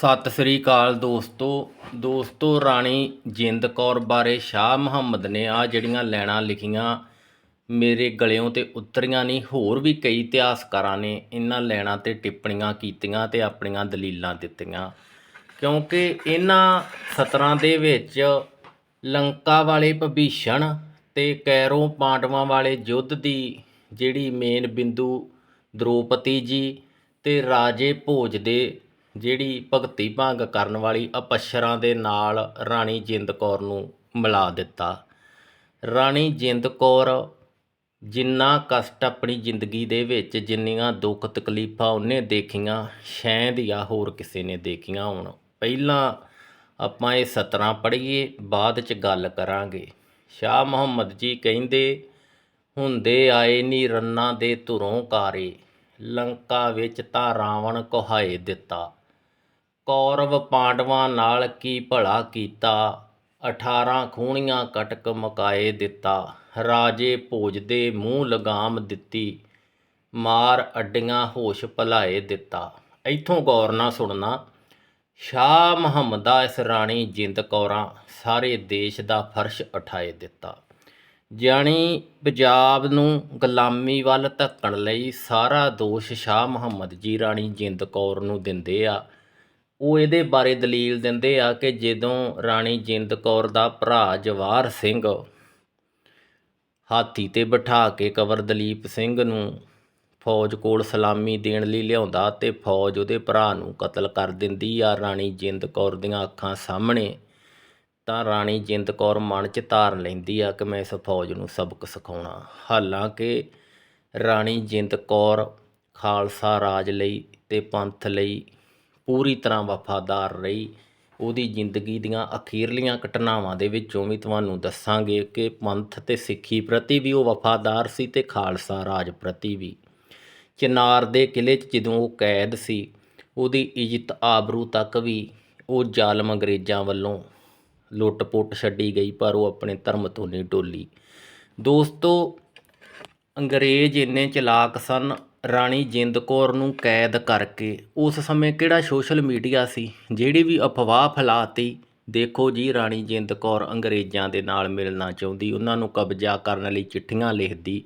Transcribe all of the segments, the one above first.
ਸਤਿ ਸ੍ਰੀ ਅਕਾਲ ਦੋਸਤੋ। ਦੋਸਤੋ, ਰਾਣੀ ਜਿੰਦ ਕੌਰ ਬਾਰੇ ਸ਼ਾਹ ਮੁਹੰਮਦ ਨੇ ਆ ਜਿਹੜੀਆਂ ਲੈਣਾ ਲਿਖੀਆਂ, ਮੇਰੇ ਗਲਿਓਂ ਤੇ ਉਤਰੀਆਂ ਨਹੀਂ, ਹੋਰ ਵੀ ਕਈ ਇਤਿਹਾਸਕਾਰਾਂ ਨੇ ਇਹਨਾਂ ਲੈਣਾ ਤੇ ਟਿੱਪਣੀਆਂ ਕੀਤੀਆਂ ਤੇ ਆਪਣੀਆਂ ਦਲੀਲਾਂ ਦਿੱਤੀਆਂ। ਕਿਉਂਕਿ ਇਹਨਾਂ ਸਤਰਾਂ ਦੇ ਵਿੱਚ ਲੰਕਾ ਵਾਲੇ ਭੀਸ਼ਣ ਤੇ ਕੈਰੋਂ ਪਾਂਡਵਾਂ ਵਾਲੇ ਯੁੱਧ ਦੀ ਜਿਹੜੀ ਮੇਨ ਬਿੰਦੂ, ਦ੍ਰੋਪਦੀ ਜੀ ਤੇ ਰਾਜੇ ਭੋਜ ਦੇ ਜਿਹੜੀ ਭਗਤੀ ਭੰਗ ਕਰਨ ਵਾਲੀ ਅਪੱਛਰਾਂ ਦੇ ਨਾਲ ਰਾਣੀ ਜਿੰਦ ਕੌਰ ਨੂੰ ਮਿਲਾ ਦਿੱਤਾ। ਰਾਣੀ ਜਿੰਦ ਕੌਰ ਜਿੰਨਾ ਕਸ਼ਟ ਆਪਣੀ ਜ਼ਿੰਦਗੀ ਦੇ ਵਿੱਚ ਜਿੰਨੀਆਂ ਦੁੱਖ ਤਕਲੀਫਾਂ ਉਹਨੇ ਦੇਖੀਆਂ ਸ਼ਾਇਦ ਜਾਂ ਹੋਰ ਕਿਸੇ ਨੇ ਦੇਖੀਆਂ ਹੋਣ। ਪਹਿਲਾਂ ਆਪਾਂ ਇਹ ਸਤਰਾਂ ਪੜ੍ਹੀਏ, ਬਾਅਦ ਚ ਗੱਲ ਕਰਾਂਗੇ। ਸ਼ਾਹ ਮੁਹੰਮਦ ਜੀ ਕਹਿੰਦੇ, ਹੁੰਦੇ ਆਏ ਨੀ ਰੰਨਾਂ ਦੇ ਧੁਰੋਂ ਕਾਰੇ, ਲੰਕਾ ਵਿੱਚ ਤਾਂ ਰਾਵਣ ਕੁਹਾਏ ਦਿੱਤਾ। ਕੌਰਵ ਪਾਂਡਵਾਂ ਨਾਲ ਕੀ ਭਲਾ ਕੀਤਾ? 18 ਖੂਣੀਆਂ ਕਟਕ ਮਕਾਏ ਦਿੱਤਾ। ਰਾਜੇ ਭੋਜ ਦੇ ਮੂੰਹ ਲਗਾਮ ਦਿੱਤੀ। ਮਾਰ ਅੱਡੀਆਂ ਹੋਸ਼ ਭਲਾਏ ਦਿੱਤਾ। ਇੱਥੋਂ ਗੌਰ ਨਾਲ ਸੁਣਨਾ, ਸ਼ਾਹ ਮੁਹੰਮਦਾ ਇਸ ਰਾਣੀ ਜਿੰਦ ਕੌਰਾਂ ਸਾਰੇ ਦੇਸ਼ ਦਾ ਫਰਸ਼ ਉਠਾਏ ਦਿੱਤਾ। ਜਾਣੀ ਪੰਜਾਬ ਨੂੰ ਗੁਲਾਮੀ ਵੱਲ ਧੱਕਣ ਲਈ ਸਾਰਾ ਦੋਸ਼ ਸ਼ਾਹ ਮੁਹੰਮਦ ਜੀ ਰਾਣੀ ਜਿੰਦ ਕੌਰ ਨੂੰ ਦਿੰਦੇ ਆ। ਉਹ ਇਹਦੇ ਬਾਰੇ ਦਲੀਲ ਦਿੰਦੇ ਆ ਕਿ ਜਦੋਂ ਰਾਣੀ ਜਿੰਦ ਕੌਰ ਦਾ ਭਰਾ ਜਵਾਰ ਸਿੰਘ ਹਾਥੀ ਤੇ ਬਿਠਾ ਕੇ ਕਵਰ ਦਲੀਪ ਸਿੰਘ ਨੂੰ ਫੌਜ ਕੋਲ ਸਲਾਮੀ ਦੇਣ ਲਈ ਲਿਆਉਂਦਾ ਤੇ ਫੌਜ ਉਹਦੇ ਭਰਾ ਨੂੰ ਕਤਲ ਕਰ ਦਿੰਦੀ ਆ ਰਾਣੀ ਜਿੰਦ ਕੌਰ ਦੀਆਂ ਅੱਖਾਂ ਸਾਹਮਣੇ, ਤਾਂ ਰਾਣੀ ਜਿੰਦ ਕੌਰ ਮਨ 'ਚ ਧਾਰ ਲੈਂਦੀ ਆ ਕਿ ਮੈਂ ਇਸ ਫੌਜ ਨੂੰ ਸਬਕ ਸਿਖਾਉਣਾ। ਹਾਲਾਂਕਿ ਰਾਣੀ ਜਿੰਦ ਕੌਰ ਖਾਲਸਾ ਰਾਜ ਲਈ ਤੇ ਪੰਥ ਲਈ ਪੂਰੀ ਤਰ੍ਹਾਂ ਵਫਾਦਾਰ ਰਹੀ। ਉਹਦੀ ਜ਼ਿੰਦਗੀ ਦੀਆਂ ਅਖੀਰਲੀਆਂ ਘਟਨਾਵਾਂ ਦੇ ਵਿੱਚੋਂ ਵੀ ਤੁਹਾਨੂੰ ਦੱਸਾਂਗੇ ਕਿ ਪੰਥ ਤੇ ਸਿੱਖੀ ਪ੍ਰਤੀ ਵੀ ਉਹ ਵਫਾਦਾਰ ਸੀ ਤੇ ਖਾਲਸਾ ਰਾਜ ਪ੍ਰਤੀ ਵੀ। ਚਨਾਰ ਦੇ ਕਿਲੇ 'ਚ ਜਦੋਂ ਉਹ ਕੈਦ ਸੀ, ਉਹਦੀ ਇੱਜ਼ਤ ਆਬਰੂ ਤੱਕ ਵੀ ਉਹ ਜ਼ਾਲਮ ਅੰਗਰੇਜ਼ਾਂ ਵੱਲੋਂ ਲੁੱਟ-ਪੁੱਟ ਛੱਡੀ ਗਈ, ਪਰ ਉਹ ਆਪਣੇ ਧਰਮ ਤੋਂ ਨਹੀਂ ਡੋਲੀ। ਦੋਸਤੋ, ਅੰਗਰੇਜ਼ ਇੰਨੇ ਚਲਾਕ ਸਨ ਰਾਣੀ ਜਿੰਦ ਕੌਰ ਨੂੰ ਕੈਦ ਕਰਕੇ ਉਸ ਸਮੇਂ ਕਿਹੜਾ ਸੋਸ਼ਲ ਮੀਡੀਆ ਸੀ? ਜਿਹੜੀ ਵੀ ਅਫਵਾਹ ਫੈਲਾਤੀ, ਦੇਖੋ ਜੀ ਰਾਣੀ ਜਿੰਦ ਕੌਰ ਅੰਗਰੇਜ਼ਾਂ ਦੇ ਨਾਲ ਮਿਲਣਾ ਚਾਹੁੰਦੀ, ਉਹਨਾਂ ਨੂੰ ਕਬਜ਼ਾ ਕਰਨ ਲਈ ਚਿੱਠੀਆਂ ਲਿਖਦੀ।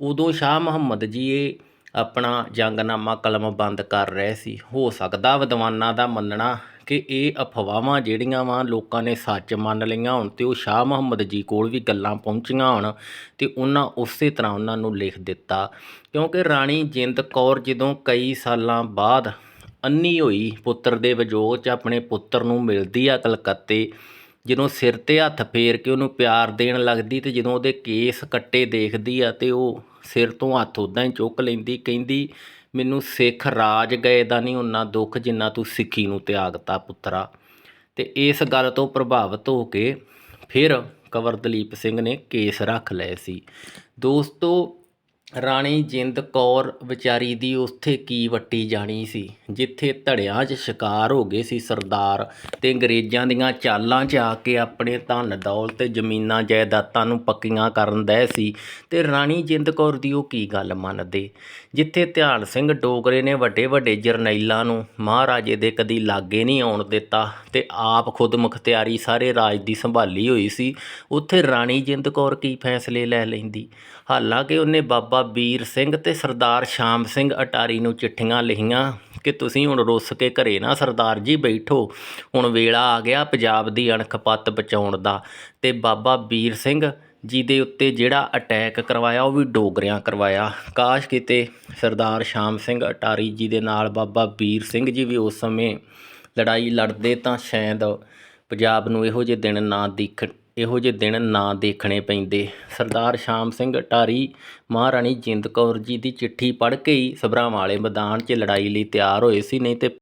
ਉਦੋਂ ਸ਼ਾਹ ਮੁਹੰਮਦ ਜੀ ਇਹ ਆਪਣਾ ਜੰਗਨਾਮਾ ਕਲਮ ਬੰਦ ਕਰ ਰਹੇ ਸੀ। ਹੋ ਸਕਦਾ ਵਿਦਵਾਨਾਂ ਦਾ ਮੰਨਣਾ ਕਿ ਇਹ ਅਫਵਾਹਾਂ ਜਿਹੜੀਆਂ ਵਾ ਲੋਕਾਂ ਨੇ ਸੱਚ ਮੰਨ ਲਈਆਂ ਹੋਣ ਤੇ ਉਹ ਸ਼ਾਹ ਮੁਹੰਮਦ ਜੀ ਕੋਲ ਵੀ ਗੱਲਾਂ ਪਹੁੰਚੀਆਂ ਹੋਣ ਤੇ ਉਹਨਾਂ ਉਸੇ ਤਰ੍ਹਾਂ ਉਹਨਾਂ ਨੂੰ ਲਿਖ ਦਿੱਤਾ। ਕਿਉਂਕਿ ਰਾਣੀ ਜਿੰਦ ਕੌਰ ਜਦੋਂ ਕਈ ਸਾਲਾਂ ਬਾਅਦ ਅੰਨੀ ਹੋਈ ਪੁੱਤਰ ਦੇ ਵਜੋਗ 'ਚ ਆਪਣੇ ਪੁੱਤਰ ਨੂੰ ਮਿਲਦੀ ਆ ਕਲਕੱਤੇ, ਜਦੋਂ ਸਿਰ ਤੇ ਹੱਥ ਫੇਰ ਕੇ ਉਹਨੂੰ ਪਿਆਰ ਦੇਣ ਲੱਗਦੀ ਤੇ ਜਦੋਂ ਉਹਦੇ ਕੇਸ ਕੱਟੇ ਦੇਖਦੀ ਆ ਤੇ ਉਹ ਸਿਰ ਤੋਂ ਹੱਥ ਉਦਾਂ ਹੀ ਚੁੱਕ ਲੈਂਦੀ, ਕਹਿੰਦੀ ਮੈਨੂੰ ਸਿੱਖ ਰਾਜ ਗਏ ਦਾ ਨਹੀਂ ਉਨਾ ਦੁੱਖ ਜਿੰਨਾ ਤੂੰ ਸਿੱਖੀ ਨੂੰ ਤਿਆਗਤਾ ਪੁੱਤਰਾ। ਤੇ ਇਸ ਗੱਲ ਤੋਂ ਪ੍ਰਭਾਵਿਤ ਹੋ ਕੇ ਫਿਰ ਕੰਵਰ ਦਲੀਪ ਸਿੰਘ ਨੇ ਕੇਸ ਰੱਖ ਲਏ ਸੀ। ਦੋਸਤੋ ਰਾਣੀ ਜਿੰਦ ਕੌਰ ਵਿਚਾਰੀ ਦੀ ਉੱਥੇ ਕੀ ਵੱਟੀ ਜਾਣੀ ਸੀ? ਜਿੱਥੇ ਧੜਿਆਂ 'ਚ ਸ਼ਿਕਾਰ ਹੋ ਗਏ ਸੀ ਸਰਦਾਰ ਤੇ ਅੰਗਰੇਜ਼ਾਂ ਦੀਆਂ ਚਾਲਾਂ 'ਚ ਆ ਕੇ ਆਪਣੇ ਧਨ ਦੌਲਤ ਤੇ ਜ਼ਮੀਨਾਂ ਜਾਇਦਾਦਾਂ ਨੂੰ ਪੱਕੀਆਂ ਕਰਨ ਦਏ ਸੀ ਤੇ ਰਾਣੀ ਜਿੰਦ ਕੌਰ ਦੀ ਉਹ ਕੀ ਗੱਲ ਮੰਨਦੇ? ਜਿੱਥੇ ਧਿਆਨ ਸਿੰਘ ਡੋਗਰੇ ਨੇ ਵੱਡੇ ਵੱਡੇ ਜਰਨੈਲਾਂ ਨੂੰ ਮਹਾਰਾਜੇ ਦੇ ਕਦੀ ਲਾਗੇ ਨਹੀਂ ਆਉਣ ਦਿੱਤਾ ਤੇ ਆਪ ਖੁਦ ਮੁਖਤਿਆਰੀ ਸਾਰੇ ਰਾਜ ਦੀ ਸੰਭਾਲੀ ਹੋਈ ਸੀ, ਉੱਥੇ ਰਾਣੀ ਜਿੰਦ ਕੌਰ ਕੀ ਫੈਸਲੇ ਲੈ ਲੈਂਦੀ? ਹਾਲਾਂਕਿ ਉਹਨੇ ਬਾਬਾ ਵੀਰ ਸਿੰਘ ਤੇ ਸਰਦਾਰ ਸ਼ਾਮ ਸਿੰਘ ਅਟਾਰੀ ਨੂੰ ਚਿੱਠੀਆਂ ਲਿਖੀਆਂ ਕਿ ਤੁਸੀਂ ਹੁਣ ਰੁੱਸ ਕੇ ਘਰੇ ਨਾ ਸਰਦਾਰ ਜੀ ਬੈਠੋ। ਹੁਣ ਵੇਲਾ ਆ ਗਿਆ ਪੰਜਾਬ ਦੀ ਅਣਖ ਪੱਤ ਬਚਾਉਣ ਦਾ ਤੇ ਬਾਬਾ ਵੀਰ ਸਿੰਘ ਜੀ ਦੇ ਉੱਤੇ ਜਿਹੜਾ ਅਟੈਕ ਕਰਵਾਇਆ ਉਹ ਵੀ ਡੋਗਰਿਆਂ ਕਰਵਾਇਆ। ਕਾਸ਼ ਕਿਤੇ ਸਰਦਾਰ ਸ਼ਾਮ ਸਿੰਘ ਅਟਾਰੀ ਜੀ ਦੇ ਨਾਲ ਬਾਬਾ ਵੀਰ ਸਿੰਘ ਜੀ ਵੀ ਉਸ ਸਮੇਂ ਲੜਾਈ ਲੜਦੇ ਤਾਂ ਸ਼ਾਇਦ ਪੰਜਾਬ ਨੂੰ ਇਹੋ ਜਿਹੇ ਦਿਨ ਨਾ ਦੇਖ ਇਹੋ ਜਿਹੇ ਦਿਨ ਨਾ ਦੇਖਣੇ ਪੈਂਦੇ। ਸਰਦਾਰ ਸ਼ਾਮ ਸਿੰਘ ਅਟਾਰੀ ਮਹਾਰਾਣੀ ਜਿੰਦ ਕੌਰ ਜੀ ਦੀ ਚਿੱਠੀ ਪੜ੍ਹ ਕੇ ਹੀ ਸਭਰਾਵਾਂ ਵਾਲੇ ਮੈਦਾਨ 'ਚ ਲੜਾਈ ਲਈ ਤਿਆਰ ਹੋਏ ਸੀ, ਨਹੀਂ ਤੇ